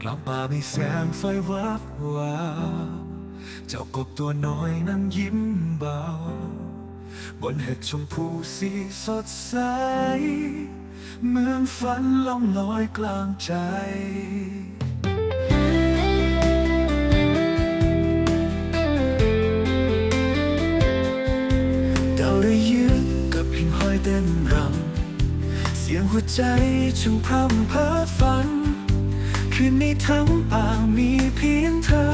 กลางป่ามีแสงไฟวับวาวเจ้ากบตัวน้อยนั้นยิ้มเบา บนเห็ดชมพูสีสดใส เหมือนฝันล่องลอยกลางใจดาวได้ยืนกับหิ่งห้อยเต้นรำเสียงหัวใจช่างพร่ำเพ้อฝัน คืนนี้ทั้งป่ามีเพียงเธอ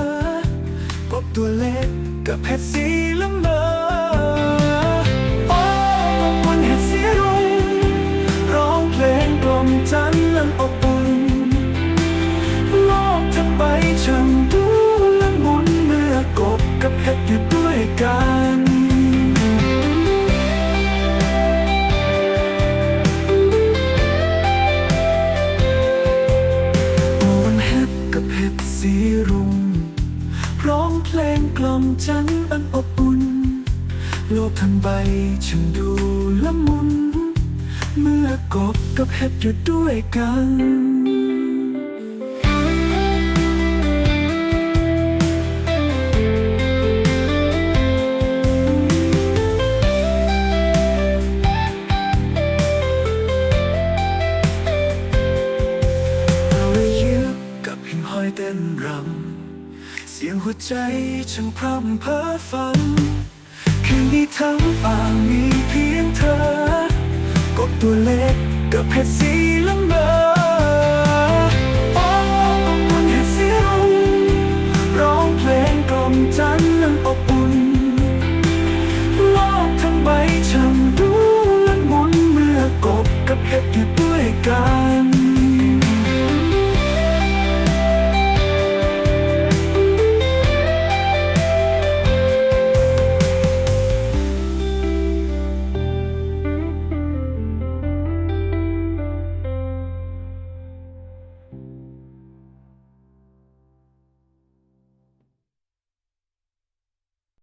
พบตัวเล็กกับเพชรสี ลมจันทร์อันอบอุ่น โลกทั้งใบช่างดูละมุน เมื่อกบกับเห็ดอยู่ด้วยกันเราได้ยืนกับหิ่งห้อยเต้นรำ สียงหัวใจช่างพร่ำเพ้อฝัน คืนนี้ทั้งป่ามีเพียงเธอ